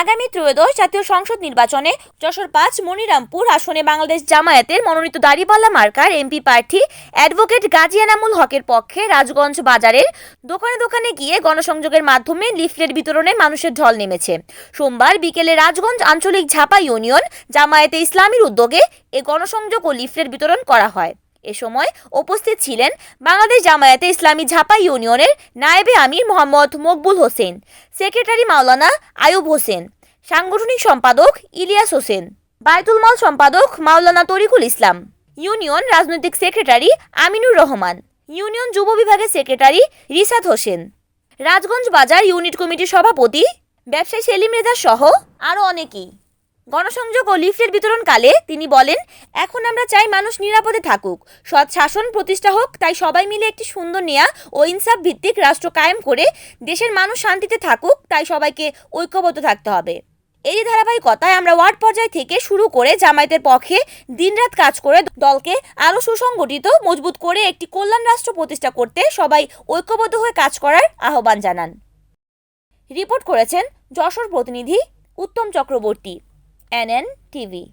আগামী ত্রয়োদশ জাতীয় সংসদ নির্বাচনে যশোর পাঁচ, মনিরামপুর আসনে বাংলাদেশ জামায়াতের মনোনীত দাড়িপাল্লা মার্কার এমপি প্রার্থী অ্যাডভোকেট গাজী এনামুল হকের পক্ষে রাজগঞ্জ বাজারের দোকানে দোকানে গিয়ে গণসংযোগের মাধ্যমে লিফলেট বিতরণে মানুষের ঢল নেমেছে। সোমবার বিকেলে রাজগঞ্জ আঞ্চলিক ঝাপা ইউনিয়ন জামায়াতে ইসলামীর উদ্যোগে এ গণসংযোগ ও লিফলেট বিতরণ করা হয়। এ সময় উপস্থিত ছিলেন বাংলাদেশ জামায়াতে ইসলামী ঝাপা ইউনিয়নের নায়েবে আমির মোহাম্মদ মকবুল হোসেন, সেক্রেটারি মাওলানা আয়ুব হোসেন, সাংগঠনিক সম্পাদক ইলিয়াস হোসেন, বায়তুল মাল সম্পাদক মাওলানা তরিকুল ইসলাম, ইউনিয়ন রাজনৈতিক সেক্রেটারি আমিনুর রহমান, ইউনিয়ন যুব বিভাগের সেক্রেটারি রিসাদ হোসেন, রাজগঞ্জ বাজার ইউনিট কমিটির সভাপতি ব্যবসায়ী সেলিম রেজা সহ আরও অনেকেই। গণসংযোগ ও লিফলেট বিতরণকালে তিনি বলেন, এখন আমরা চাই মানুষ নিরাপদে থাকুক। সৎ শাসন, প্রতিষ্ঠা হোক, তাই সবাই মিলে একটি সুন্দর নেয়া ও ইনসাফ ভিত্তিক রাষ্ট্র কায়েম করে দেশের মানুষ শান্তিতে থাকুক, তাই সবাইকে ঐক্যবদ্ধ থাকতে হবে। এই ধারাবাহিকতায় আমরা ওয়ার্ড পর্যায় থেকে শুরু করে জামায়াতের পক্ষে দিনরাত কাজ করে দলকে আরও সুসংগঠিত, মজবুত করে একটি কল্যাণ রাষ্ট্র প্রতিষ্ঠা করতে সবাই ঐক্যবদ্ধ হয়ে কাজ করার আহ্বান জানান। রিপোর্ট করেছেন যশোর প্রতিনিধি উত্তম চক্রবর্তী। NNTV.